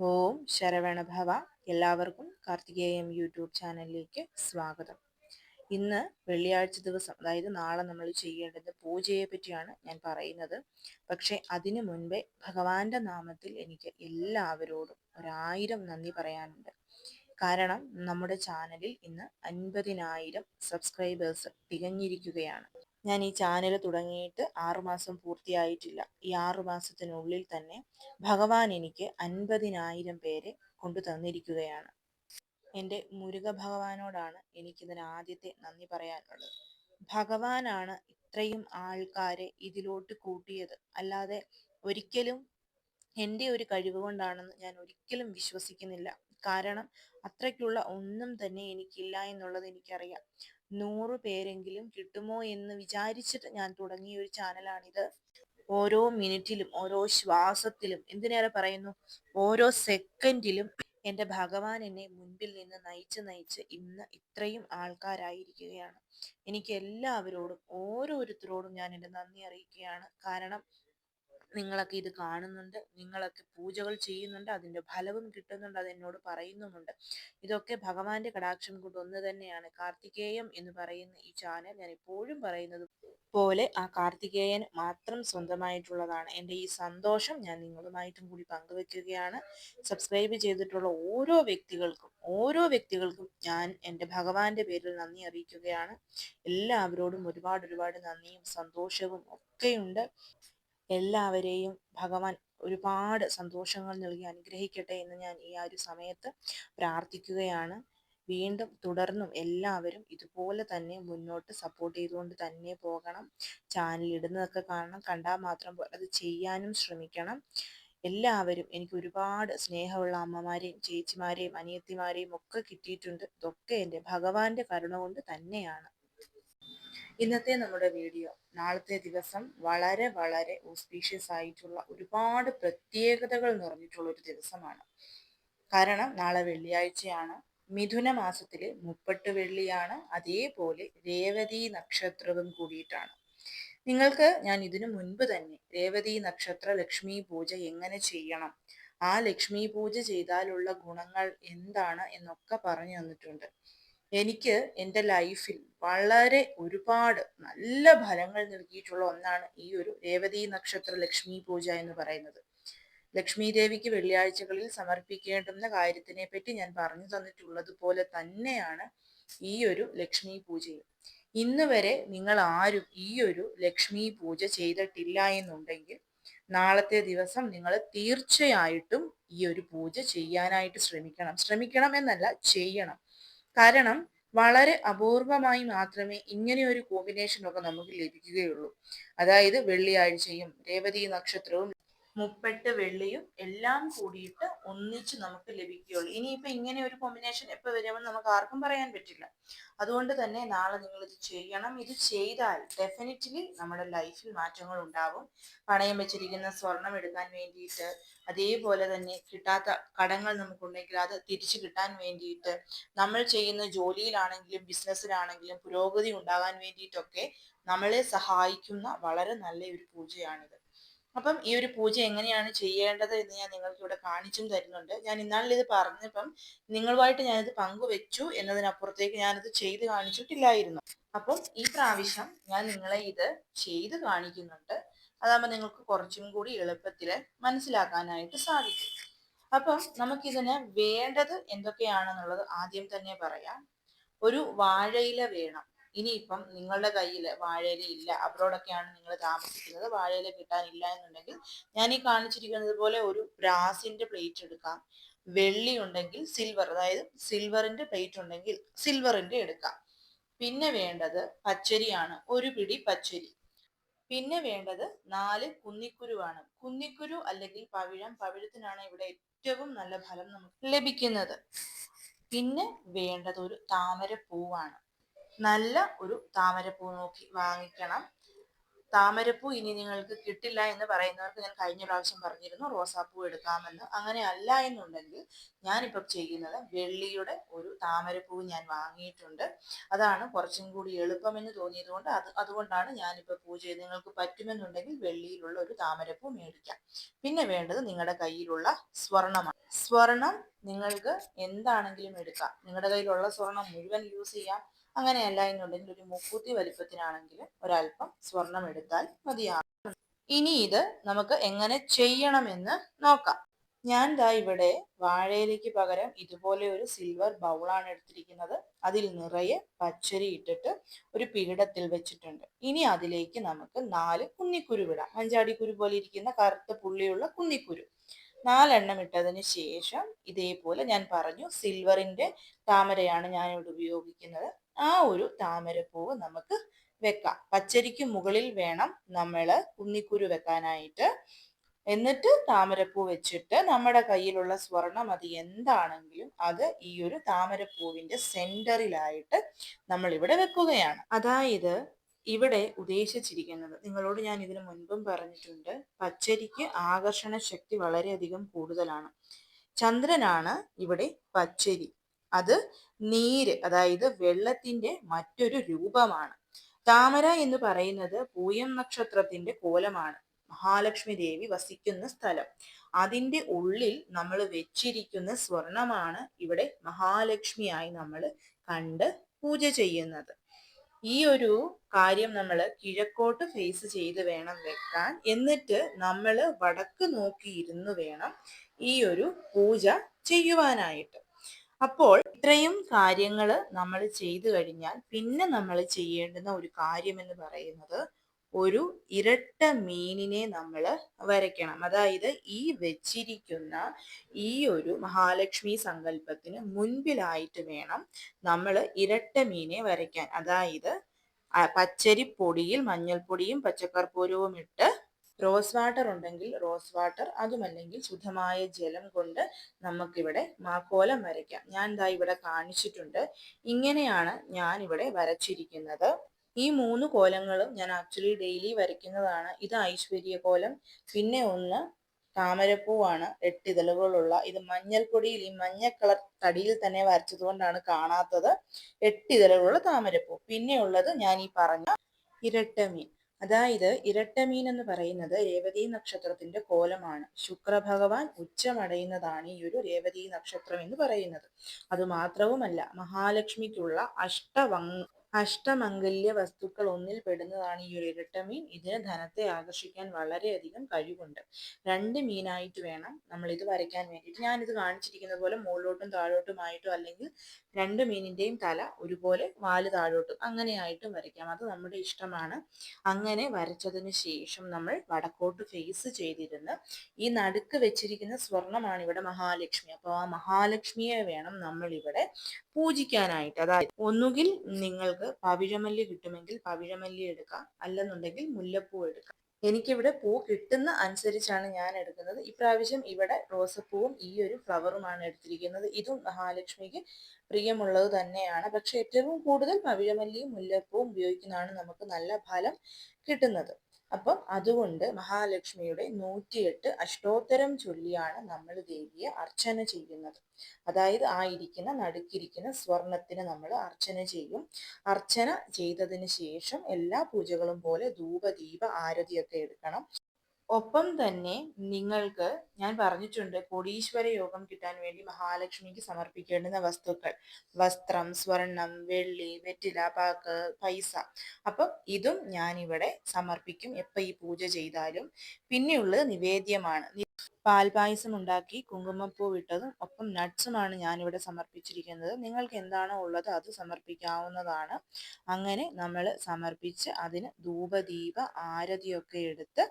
ഓം ശരവണഭവ എല്ലാവർക്കും കാർത്തികേയം യൂട്യൂബ് ചാനലിലേക്ക് സ്വാഗതം. ഇന്ന് വെള്ളിയാഴ്ച ദിവസം അതായത് നാളെ നമ്മൾ ചെയ്യേണ്ടത് പൂജയെ പറ്റിയാണ് ഞാൻ പറയുന്നത്. പക്ഷേ അതിനു മുൻപേ ഭഗവാന്റെ നാമത്തിൽ എനിക്ക് എല്ലാവരോടും ഒരായിരം നന്ദി പറയാനുണ്ട്. കാരണം നമ്മുടെ ചാനലിൽ ഇന്ന് അൻപതിനായിരം സബ്സ്ക്രൈബേഴ്സ് തികഞ്ഞിരിക്കുകയാണ്. ഞാൻ ഈ ചാനൽ തുടങ്ങിയിട്ട് ആറുമാസം പൂർത്തിയായിട്ടില്ല. ഈ ആറുമാസത്തിനുള്ളിൽ തന്നെ ഭഗവാൻ എനിക്ക് അൻപതിനായിരം പേരെ കൊണ്ടു തന്നിരിക്കുകയാണ്. എന്റെ മുരുക ഭഗവാനോടാണ് എനിക്കിതിന് ആദ്യത്തെ നന്ദി പറയാനുള്ളത്. ഭഗവാനാണ് ഇത്രയും ആൾക്കാരെ ഇതിലോട്ട് കൂട്ടിയത്. അല്ലാതെ ഒരിക്കലും എന്റെ ഒരു കഴിവ് കൊണ്ടാണെന്ന് ഞാൻ ഒരിക്കലും വിശ്വസിക്കുന്നില്ല. കാരണം അത്രയ്ക്കുള്ള ഒന്നും തന്നെ എനിക്കില്ല എന്നുള്ളത് എനിക്കറിയാം. നൂറ് പേരെങ്കിലും കിട്ടുമോ എന്ന് വിചാരിച്ചിട്ട് ഞാൻ തുടങ്ങിയ ഒരു ചാനലാണിത്. ഓരോ മിനിറ്റിലും ഓരോ ശ്വാസത്തിലും എന്തിനേറെ പറയുന്നു? ഓരോ സെക്കൻഡിലും എന്റെ ഭഗവാൻ എന്നെ മുൻപിൽ നിന്ന് നയിച്ച് നയിച്ച് ഇന്ന് ഇത്രയും ആൾക്കാരായിരിക്കുകയാണ്. എനിക്ക് എല്ലാവരോടും ഓരോരുത്തരോടും ഞാൻ എന്റെ നന്ദി അറിയിക്കുകയാണ്. കാരണം നിങ്ങളൊക്കെ ഇത് കാണുന്നുണ്ട് നിങ്ങളൊക്കെ പൂജകൾ ചെയ്യുന്നുണ്ട് അതിന്റെ ഫലവും കിട്ടുന്നുണ്ട് അത് എന്നോട് പറയുന്നുമുണ്ട്. ഇതൊക്കെ ഭഗവാന്റെ കടാക്ഷം കൊണ്ട് ഒന്ന് തന്നെയാണ്. കാർത്തികേയം എന്ന് പറയുന്ന ഈ ചാനൽ ഞാൻ എപ്പോഴും പറയുന്നത് പോലെ ആ കാർത്തികേയൻ മാത്രം സ്വന്തമായിട്ടുള്ളതാണ്. എന്റെ ഈ സന്തോഷം ഞാൻ നിങ്ങളുമായിട്ടും കൂടി പങ്കുവെക്കുകയാണ്. സബ്സ്ക്രൈബ് ചെയ്തിട്ടുള്ള ഓരോ വ്യക്തികൾക്കും ഓരോ വ്യക്തികൾക്കും ഞാൻ എന്റെ ഭഗവാന്റെ പേരിൽ നന്ദി അറിയിക്കുകയാണ്. എല്ലാവരോടും ഒരുപാട് ഒരുപാട് നന്ദിയും സന്തോഷവും ഒക്കെയുണ്ട്. എല്ലാവരെയും ഭഗവാൻ ഒരുപാട് സന്തോഷങ്ങൾ നൽകി അനുഗ്രഹിക്കട്ടെ എന്ന് ഞാൻ ഈ ഒരു സമയത്ത് പ്രാർത്ഥിക്കുകയാണ്. വീണ്ടും തുടർന്നും എല്ലാവരും ഇതുപോലെ തന്നെ മുന്നോട്ട് സപ്പോർട്ട് ചെയ്തുകൊണ്ട് തന്നെ പോകണം. ചാനൽ ഇടുന്നതൊക്കെ കാണണം. കണ്ടാൽ മാത്രം അത് ചെയ്യാനും ശ്രമിക്കണം. എല്ലാവരും എനിക്ക് ഒരുപാട് സ്നേഹമുള്ള അമ്മമാരെയും ചേച്ചിമാരെയും അനിയത്തിമാരെയും ഒക്കെ കിട്ടിയിട്ടുണ്ട്. ഇതൊക്കെ എന്റെ ഭഗവാന്റെ കരുണ കൊണ്ട് തന്നെയാണ്. ഇന്നത്തെ നമ്മുടെ വീഡിയോ നാളത്തെ ദിവസം വളരെ വളരെ ഓസ്പീഷ്യസ് ആയിട്ടുള്ള ഒരുപാട് പ്രത്യേകതകൾ നിറഞ്ഞിട്ടുള്ള ഒരു ദിവസമാണ്. കാരണം നാളെ വെള്ളിയാഴ്ചയാണ്. മിഥുന മാസത്തിലെ മുപ്പട്ട് വെള്ളിയാണ്. അതേപോലെ രേവതി നക്ഷത്രവും കൂടിയിട്ടാണ്. നിങ്ങൾക്ക് ഞാൻ ഇതിനു മുൻപ് തന്നെ രേവതി നക്ഷത്ര ലക്ഷ്മി പൂജ എങ്ങനെ ചെയ്യണം ആ ലക്ഷ്മി പൂജ ചെയ്താലുള്ള ഗുണങ്ങൾ എന്താണ് എന്നൊക്കെ പറഞ്ഞു തന്നിട്ടുണ്ട്. എനിക്ക് എന്റെ ലൈഫിൽ വളരെ ഒരുപാട് നല്ല ഫലങ്ങൾ നൽകിയിട്ടുള്ള ഒന്നാണ് ഈ ഒരു രേവതി നക്ഷത്ര ലക്ഷ്മി പൂജ എന്ന് പറയുന്നത്. ലക്ഷ്മി ദേവിക്ക് വെള്ളിയാഴ്ചകളിൽ സമർപ്പിക്കേണ്ടുന്ന കാര്യത്തിനെ പറ്റി ഞാൻ പറഞ്ഞു തന്നിട്ടുള്ളത് പോലെ തന്നെയാണ് ഈ ഒരു ലക്ഷ്മി പൂജയും. ഇന്ന് വരെ നിങ്ങൾ ആരും ഈ ഒരു ലക്ഷ്മി പൂജ ചെയ്തിട്ടില്ല എന്നുണ്ടെങ്കിൽ നാളത്തെ ദിവസം നിങ്ങൾ തീർച്ചയായിട്ടും ഈ ഒരു പൂജ ചെയ്യാനായിട്ട് ശ്രമിക്കണം. ശ്രമിക്കണം എന്നല്ല ചെയ്യണം. കാരണം വളരെ അപൂർവമായി മാത്രമേ ഇങ്ങനെ ഒരു കോമ്പിനേഷൻ ഒക്കെ നമുക്ക് ലഭിക്കുകയുള്ളൂ. അതായത് വെള്ളിയാഴ്ചയും രേവതി നക്ഷത്രവും മുപ്പെട്ട് വെള്ളിയും എല്ലാം കൂടിയിട്ട് ഒന്നിച്ച് നമുക്ക് ലഭിക്കുകയുള്ളൂ. ഇനിയിപ്പോ ഇങ്ങനെ ഒരു കോമ്പിനേഷൻ എപ്പോൾ വരുമെന്ന് നമുക്ക് ആർക്കും പറയാൻ പറ്റില്ല. അതുകൊണ്ട് തന്നെ നാളെ നിങ്ങൾ ഇത് ചെയ്യണം. ഇത് ചെയ്താൽ ഡെഫിനറ്റ്ലി നമ്മുടെ ലൈഫിൽ മാറ്റങ്ങൾ ഉണ്ടാവും. പണയം വെച്ചിരിക്കുന്ന സ്വർണം എടുക്കാൻ വേണ്ടിയിട്ട് അതേപോലെ തന്നെ കിട്ടാത്ത കടങ്ങൾ നമുക്കുണ്ടെങ്കിൽ അത് തിരിച്ചു കിട്ടാൻ വേണ്ടിയിട്ട് നമ്മൾ ചെയ്യുന്ന ജോലിയിലാണെങ്കിലും ബിസിനസ്സിലാണെങ്കിലും പുരോഗതി ഉണ്ടാകാൻ വേണ്ടിയിട്ടൊക്കെ നമ്മളെ സഹായിക്കുന്ന വളരെ നല്ല ഒരു പൂജയാണിത്. അപ്പം ഈ ഒരു പൂജ എങ്ങനെയാണ് ചെയ്യേണ്ടത് എന്ന് ഞാൻ നിങ്ങൾക്ക് ഇവിടെ കാണിച്ചും തരുന്നുണ്ട്. ഞാൻ ഇന്നാളിൽ ഇത് പറഞ്ഞപ്പം നിങ്ങളുമായിട്ട് ഞാനിത് പങ്കുവെച്ചു എന്നതിനപ്പുറത്തേക്ക് ഞാനിത് ചെയ്ത് കാണിച്ചിട്ടില്ലായിരുന്നു. അപ്പം ഈ പ്രാവശ്യം ഞാൻ നിങ്ങളെ ഇത് ചെയ്ത് കാണിക്കുന്നുണ്ട്. അതാകുമ്പോൾ നിങ്ങൾക്ക് കുറച്ചും കൂടി എളുപ്പത്തിൽ മനസ്സിലാക്കാനായിട്ട് സാധിക്കും. അപ്പം നമുക്കിതിന് വേണ്ടത് എന്തൊക്കെയാണെന്നുള്ളത് ആദ്യം തന്നെ പറയാം. ഒരു വാഴയില വേണം. ഇനിയിപ്പം നിങ്ങളുടെ കയ്യിൽ വാഴയില ഇല്ല അബ്രോഡൊക്കെയാണ് നിങ്ങൾ താമസിക്കുന്നത് വാഴയില കിട്ടാനില്ല എന്നുണ്ടെങ്കിൽ ഞാൻ ഈ കാണിച്ചിരിക്കുന്നത് പോലെ ഒരു ബ്രാസിന്റെ പ്ലേറ്റ് എടുക്കാം. വെള്ളി ഉണ്ടെങ്കിൽ സിൽവർ അതായത് സിൽവറിന്റെ പ്ലേറ്റ് ഉണ്ടെങ്കിൽ സിൽവറിന്റെ എടുക്കാം. പിന്നെ വേണ്ടത് പച്ചരിയാണ് ഒരു പിടി പച്ചരി. പിന്നെ വേണ്ടത് നാല് കുന്നിക്കുരുവാണ്. കുന്നിക്കുരു അല്ലെങ്കിൽ പവിഴം പവിഴത്തിനാണ് ഇവിടെ ഏറ്റവും നല്ല ഫലം നമുക്ക് ലഭിക്കുന്നത്. പിന്നെ വേണ്ടത് ഒരു താമര പൂവാണ് നല്ല ഒരു താമരപ്പൂ നോക്കി വാങ്ങിക്കണം. താമരപ്പൂ ഇനി നിങ്ങൾക്ക് കിട്ടില്ല എന്ന് പറയുന്നവർക്ക് ഞാൻ കഴിഞ്ഞ പ്രാവശ്യം പറഞ്ഞിരുന്നു റോസാപ്പൂ എടുക്കാമെന്ന്. അങ്ങനെ അല്ല എന്നുണ്ടെങ്കിൽ ഞാനിപ്പം ചെയ്യുന്നത് വെള്ളിയുടെ ഒരു താമരപ്പൂ ഞാൻ വാങ്ങിയിട്ടുണ്ട്. അതാണ് കുറച്ചും കൂടി എളുപ്പമെന്ന് തോന്നിയത് കൊണ്ട് അത് അതുകൊണ്ടാണ് ഞാനിപ്പോൾ പൂ ചെയ്ത് നിങ്ങൾക്ക് പറ്റുമെന്നുണ്ടെങ്കിൽ വെള്ളിയിലുള്ള ഒരു താമരപ്പൂ മേടിക്കാം. പിന്നെ വേണ്ടത് നിങ്ങളുടെ കയ്യിലുള്ള സ്വർണമാണ്. സ്വർണം നിങ്ങൾക്ക് എന്താണെങ്കിലും എടുക്കാം. നിങ്ങളുടെ കയ്യിലുള്ള സ്വർണം മുഴുവൻ യൂസ് ചെയ്യാം. അങ്ങനെയല്ല എന്നുണ്ടെങ്കിൽ ഒരു മുക്കൂത്തി വലിപ്പത്തിനാണെങ്കിൽ ഒരല്പം സ്വർണം എടുത്താൽ മതിയാകും ഇനി ഇത് നമുക്ക് എങ്ങനെ ചെയ്യണമെന്ന് നോക്കാം. ഞാൻ ദാ ഇവിടെ വാഴയിലേക്ക് പകരം ഇതുപോലെ ഒരു സിൽവർ ബൗളാണ് എടുത്തിരിക്കുന്നത്. അതിൽ നിറയെ പച്ചരി ഇട്ടിട്ട് ഒരു പീഠത്തിൽ വെച്ചിട്ടുണ്ട്. ഇനി അതിലേക്ക് നമുക്ക് നാല് കുന്നിക്കുരു വിടാം. കുരു പോലെ ഇരിക്കുന്ന കറുത്ത പുള്ളിയുള്ള കുന്നിക്കുരു. നാലെണ്ണം ഇട്ടതിന് ശേഷം ഇതേപോലെ ഞാൻ പറഞ്ഞു സിൽവറിന്റെ താമരയാണ് ഞാനിവിടെ ഉപയോഗിക്കുന്നത്. ആ ഒരു താമരപ്പൂവ് നമുക്ക് വെക്കാം. പച്ചരിക്ക് മുകളിൽ വേണം നമ്മൾ കുന്നിക്കുരു വെക്കാനായിട്ട്. എന്നിട്ട് താമരപ്പൂ വെച്ചിട്ട് നമ്മുടെ കയ്യിലുള്ള സ്വർണം അത് എന്താണെങ്കിലും അത് ഈ ഒരു താമരപ്പൂവിന്റെ സെന്ററിലായിട്ട് നമ്മൾ ഇവിടെ വെക്കുകയാണ്. അതായത് ഇവിടെ ഉദ്ദേശിച്ചിരിക്കുന്നത് നിങ്ങളോട് ഞാൻ ഇതിനു മുൻപും പറഞ്ഞിട്ടുണ്ട് പച്ചരിക്ക് ആകർഷണ ശക്തി വളരെയധികം കൂടുതലാണ്. ചന്ദ്രനാണ് ഇവിടെ പച്ചരി. അത് നീര് അതായത് വെള്ളത്തിന്റെ മറ്റൊരു രൂപമാണ്. താമര എന്ന് പറയുന്നത് പൂയം നക്ഷത്രത്തിന്റെ കോലമാണ്. മഹാലക്ഷ്മി ദേവി വസിക്കുന്ന സ്ഥലം. അതിന്റെ ഉള്ളിൽ നമ്മൾ വെച്ചിരിക്കുന്ന സ്വർണമാണ് ഇവിടെ മഹാലക്ഷ്മിയായി നമ്മൾ കണ്ട് പൂജ ചെയ്യുന്നത്. ഈ ഒരു കാര്യം നമ്മൾ കിഴക്കോട്ട് ഫേസ് ചെയ്ത് വേണം വെക്കാൻ. എന്നിട്ട് നമ്മൾ വടക്ക് നോക്കിയിരുന്നു വേണം ഈ ഒരു പൂജ ചെയ്യുവാനായിട്ട്. അപ്പോൾ ഇത്രയും കാര്യങ്ങൾ നമ്മൾ ചെയ്തു കഴിഞ്ഞാൽ പിന്നെ നമ്മൾ ചെയ്യേണ്ടുന്ന ഒരു കാര്യം എന്ന് പറയുന്നത് ഒരു ഇരട്ട മീനിനെ നമ്മൾ വരയ്ക്കണം. അതായത് ഈ വെച്ചിരിക്കുന്ന ഈ ഒരു മഹാലക്ഷ്മി സങ്കല്പത്തിന് മുൻപിലായിട്ട് വേണം നമ്മൾ ഇരട്ട മീനെ വരയ്ക്കാൻ. അതായത് പച്ചരിപ്പൊടിയിൽ മഞ്ഞൾപ്പൊടിയും പച്ചക്കർപ്പൂരവും ഇട്ട് റോസ് വാട്ടർ ഉണ്ടെങ്കിൽ റോസ് വാട്ടർ അതുമല്ലെങ്കിൽ ശുദ്ധമായ ജലം കൊണ്ട് നമുക്കിവിടെ മാക്കോലം വരയ്ക്കാം. ഞാൻ ഇതാ ഇവിടെ കാണിച്ചിട്ടുണ്ട്. ഇങ്ങനെയാണ് ഞാൻ ഇവിടെ വരച്ചിരിക്കുന്നത്. ഈ മൂന്ന് കോലങ്ങളും ഞാൻ ആക്ച്വലി ഡെയിലി വരയ്ക്കുന്നതാണ്. ഇത് ഐശ്വര്യ കോലം പിന്നെ ഒന്ന് താമരപ്പൂവാണ് എട്ടിതളുകളുള്ള ഇത് മഞ്ഞൾപ്പൊടിയിൽ ഈ മഞ്ഞ കളർ തടിയിൽ തന്നെ വരച്ചതുകൊണ്ടാണ് കാണാത്തത്. എട്ടിതളുകളുള്ള താമരപ്പൂ. പിന്നെയുള്ളത് ഞാൻ ഈ പറഞ്ഞ ഇരട്ടമീൻ. അതായത് ഇരട്ടമീൻ എന്ന് പറയുന്നത് രേവതി നക്ഷത്രത്തിന്റെ കോലമാണ്. ശുക്രഭഗവാൻ ഉച്ചമടയുന്നതാണ് ഈ ഒരു രേവതി നക്ഷത്രം എന്ന് പറയുന്നത്. അത് മാത്രവുമല്ല മഹാലക്ഷ്മിക്കുള്ള അഷ്ടവങ് അഷ്ടമംഗല്യ വസ്തുക്കൾ ഒന്നിൽ പെടുന്നതാണ് ഈ ഒരു ഇരട്ടമീൻ. ഇതിന് ധനത്തെ ആകർഷിക്കാൻ വളരെയധികം കഴിവുണ്ട്. രണ്ട് മീനായിട്ട് വേണം നമ്മൾ ഇത് വരയ്ക്കാൻ വേണ്ടിയിട്ട്. ഞാനിത് കാണിച്ചിരിക്കുന്ന പോലെ മുകളിലോട്ടും താഴോട്ടുമായിട്ടോ അല്ലെങ്കിൽ രണ്ട് മീനിന്റെയും തല ഒരുപോലെ വാൽ താഴോട്ടും അങ്ങനെയായിട്ടും വരയ്ക്കാം. അത് നമ്മുടെ ഇഷ്ടമാണ്. അങ്ങനെ വരച്ചതിന് ശേഷം നമ്മൾ വടക്കോട്ട് ഫേസ് ചെയ്തിരുന്ന് ഈ നടുക്ക് വെച്ചിരിക്കുന്ന സ്വർണമാണ് ഇവിടെ മഹാലക്ഷ്മി. അപ്പോൾ ആ മഹാലക്ഷ്മിയെ വേണം നമ്മൾ ഇവിടെ പൂജിക്കാനായിട്ട്. അതായത് ഒന്നുകിൽ നിങ്ങൾക്ക് പവിഴമല്ലി കിട്ടുമെങ്കിൽ പവിഴമല്ലി എടുക്കാം. അല്ലെന്നുണ്ടെങ്കിൽ മുല്ലപ്പൂ എടുക്കാം. എനിക്കിവിടെ പൂ കിട്ടുന്ന അനുസരിച്ചാണ് ഞാൻ എടുക്കുന്നത്. ഇപ്രാവശ്യം ഇവിടെ റോസപ്പൂവും ഈ ഒരു ഫ്ലവറുമാണ് എടുത്തിരിക്കുന്നത്. ഇതും മഹാലക്ഷ്മിക്ക് പ്രിയമുള്ളത് തന്നെയാണ്. പക്ഷെ ഏറ്റവും കൂടുതൽ പവിഴമല്ലിയും മുല്ലപ്പൂവും ഉപയോഗിക്കുന്നതാണ് നമുക്ക് നല്ല ഫലം കിട്ടുന്നത്. അപ്പം അതുകൊണ്ട് മഹാലക്ഷ്മിയുടെ നൂറ്റിയെട്ട് അഷ്ടോത്തരം ചൊല്ലിയാണ് നമ്മൾ ദേവിയെ അർച്ചന ചെയ്യുന്നത്. അതായത് ആ ഇരിക്കുന്ന നടുക്കിരിക്കുന്ന സ്വർണത്തിന് നമ്മൾ അർച്ചന ചെയ്യും. അർച്ചന ചെയ്തതിന് ശേഷം എല്ലാ പൂജകളും പോലെ ധൂപദീപ ആരതിയൊക്കെ എടുക്കണം. ഒപ്പം തന്നെ നിങ്ങൾക്ക് ഞാൻ പറഞ്ഞിട്ടുണ്ട് കോടീശ്വര യോഗം കിട്ടാൻ വേണ്ടി മഹാലക്ഷ്മിക്ക് സമർപ്പിക്കേണ്ടുന്ന വസ്തുക്കൾ. വസ്ത്രം സ്വർണം വെള്ളി വെറ്റില പാക്ക് പൈസ. അപ്പം ഇതും ഞാനിവിടെ സമർപ്പിക്കും. എപ്പോൾ ഈ പൂജ ചെയ്താലും പിന്നെയുള്ളത് നിവേദ്യമാണ്. പാൽപായസം ഉണ്ടാക്കി കുങ്കുമപ്പൂ ഇട്ടതും ഒപ്പം നട്ട്സുമാണ് ഞാനിവിടെ സമർപ്പിച്ചിരിക്കുന്നത്. നിങ്ങൾക്ക് എന്താണോ ഉള്ളത് അത് സമർപ്പിക്കാവുന്നതാണ്. അങ്ങനെ നമ്മൾ സമർപ്പിച്ച് അതിന് ധൂപദീപ ആരതിയൊക്കെ എടുത്ത്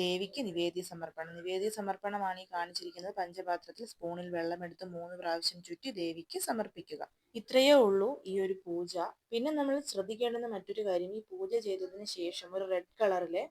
ദേവിക്ക് നിവേദ്യ സമർപ്പണം. നിവേദ്യ സമർപ്പണമാണ് ഈ കാണിച്ചിരിക്കുന്നത്. പഞ്ചപാത്രത്തിൽ സ്പൂണിൽ വെള്ളമെടുത്ത് മൂന്ന് പ്രാവശ്യം ചുറ്റി ദേവിക്ക് സമർപ്പിക്കുക. ഇത്രയേ ഉള്ളൂ ഈ ഒരു പൂജ. പിന്നെ നമ്മൾ ശ്രദ്ധിക്കേണ്ടുന്ന മറ്റൊരു കാര്യം ഈ പൂജ ചെയ്തതിന് ശേഷം ഒരു റെഡ് കളറിലെ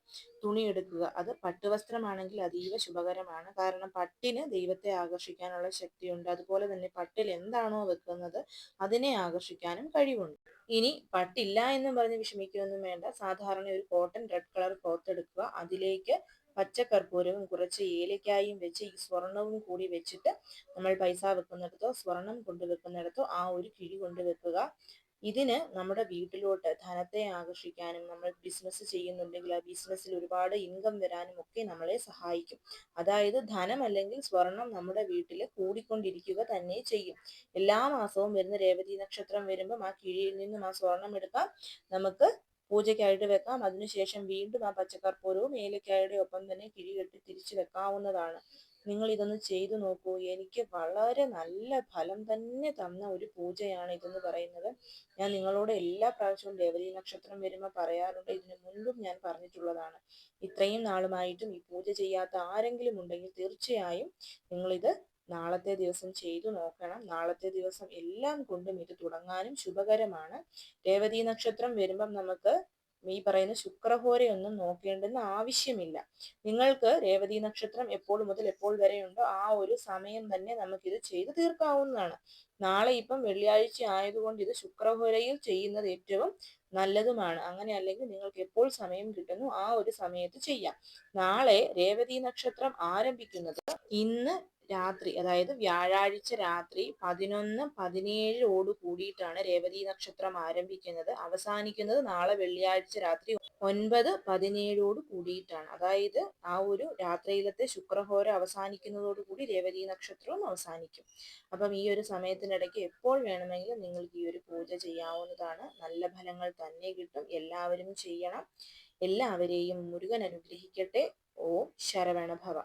തുണി എടുക്കുക. അത് പട്ടുവസ്ത്രമാണെങ്കിൽ അതീവ ശുഭകരമാണ്. കാരണം പട്ടിന് ദൈവത്തെ ആകർഷിക്കാനുള്ള ശക്തിയുണ്ട്. അതുപോലെ തന്നെ പട്ടിൽ എന്താണോ വെക്കുന്നത് അതിനെ ആകർഷിക്കാനും കഴിവുണ്ട്. ഇനി പട്ടില്ല എന്നും പറഞ്ഞ് വിഷമിക്കുകയൊന്നും വേണ്ട. സാധാരണ ഒരു കോട്ടൺ റെഡ് കളർ ക്ലോത്ത് എടുക്കുക. അതിലേക്ക് പച്ചക്കർപ്പൂരവും കുറച്ച് ഏലക്കായും വെച്ച് ഈ സ്വർണവും കൂടി വെച്ചിട്ട് നമ്മൾ പൈസ വെക്കുന്നിടത്തോ സ്വർണം കൊണ്ടുവെക്കുന്നിടത്തോ ആ ഒരു കിഴി കൊണ്ട് വെക്കുക. ഇതിന് നമ്മുടെ വീട്ടിലോട്ട് ധനത്തെ ആകർഷിക്കാനും നമ്മൾ ബിസിനസ് ചെയ്യുന്നുണ്ടെങ്കിൽ ആ ബിസിനസ്സിൽ ഒരുപാട് ഇൻകം വരാനും ഒക്കെ നമ്മളെ സഹായിക്കും. അതായത് ധനം അല്ലെങ്കിൽ സ്വർണം നമ്മുടെ വീട്ടിൽ കൂടിക്കൊണ്ടിരിക്കുക തന്നെ ചെയ്യും. എല്ലാ മാസവും വരുന്ന രേവതി നക്ഷത്രം വരുമ്പം ആ കിഴിയിൽ നിന്നും ആ സ്വർണം എടുക്കാം. നമുക്ക് പൂജയ്ക്കായിട്ട് വെക്കാം. അതിനുശേഷം വീണ്ടും ആ പച്ചക്കർപ്പൂരവും ഏലക്കായുടെ ഒപ്പം തന്നെ കിഴി കെട്ടി തിരിച്ചു വെക്കാവുന്നതാണ്. നിങ്ങൾ ഇതൊന്ന് ചെയ്തു നോക്കൂ. എനിക്ക് വളരെ നല്ല ഫലം തന്നെ തന്ന ഒരു പൂജയാണ് ഇതെന്ന് പറയുന്നത്. ഞാൻ നിങ്ങളോട് എല്ലാ പ്രാവശ്യവും ദേവതി നക്ഷത്രം വരുമ്പോൾ പറയാറുണ്ട്. ഇതിനു മുൻപും ഞാൻ പറഞ്ഞിട്ടുള്ളതാണ്. ഇത്രയും നാളുമായിട്ടും ഈ പൂജ ചെയ്യാത്ത ആരെങ്കിലും ഉണ്ടെങ്കിൽ തീർച്ചയായും നിങ്ങളിത് നാളത്തെ ദിവസം ചെയ്തു നോക്കണം. നാളത്തെ ദിവസം എല്ലാം കൊണ്ടും ഇത് തുടങ്ങാനും ശുഭകരമാണ്. രേവതി നക്ഷത്രം വരുമ്പം നമുക്ക് ഈ പറയുന്ന ശുക്രഹോരയൊന്നും നോക്കേണ്ടെന്ന് ആവശ്യമില്ല. നിങ്ങൾക്ക് രേവതി നക്ഷത്രം എപ്പോൾ മുതൽ എപ്പോൾ വരെയുണ്ടോ ആ ഒരു സമയം തന്നെ നമുക്കിത് ചെയ്തു തീർക്കാവുന്നതാണ്. നാളെ ഇപ്പം വെള്ളിയാഴ്ച ആയതുകൊണ്ട് ഇത് ശുക്രഹോരയിൽ ചെയ്യുന്നത് ഏറ്റവും നല്ലതുമാണ്. അങ്ങനെ അല്ലെങ്കിൽ നിങ്ങൾക്ക് എപ്പോൾ സമയം കിട്ടുന്നു ആ ഒരു സമയത്ത് ചെയ്യാം. നാളെ രേവതി നക്ഷത്രം ആരംഭിക്കുന്നത് ഇന്ന് രാത്രി അതായത് വ്യാഴാഴ്ച രാത്രി പതിനൊന്ന് പതിനേഴോട് കൂടിയിട്ടാണ് രേവതി നക്ഷത്രം ആരംഭിക്കുന്നത്. അവസാനിക്കുന്നത് നാളെ വെള്ളിയാഴ്ച രാത്രി ഒൻപത് പതിനേഴോട് കൂടിയിട്ടാണ്. അതായത് ആ ഒരു രാത്രിയിലത്തെ ശുക്രഹോര അവസാനിക്കുന്നതോടുകൂടി രേവതി നക്ഷത്രവും അവസാനിക്കും. അപ്പം ഈ ഒരു സമയത്തിനിടയ്ക്ക് എപ്പോൾ വേണമെങ്കിലും നിങ്ങൾക്ക് ഈ ഒരു പൂജ ചെയ്യാവുന്നതാണ്. നല്ല ഫലങ്ങൾ തന്നെ കിട്ടും. എല്ലാവരും ചെയ്യണം. എല്ലാവരെയും മുരുകൻ അനുഗ്രഹിക്കട്ടെ. ഓം ശരവണഭവ.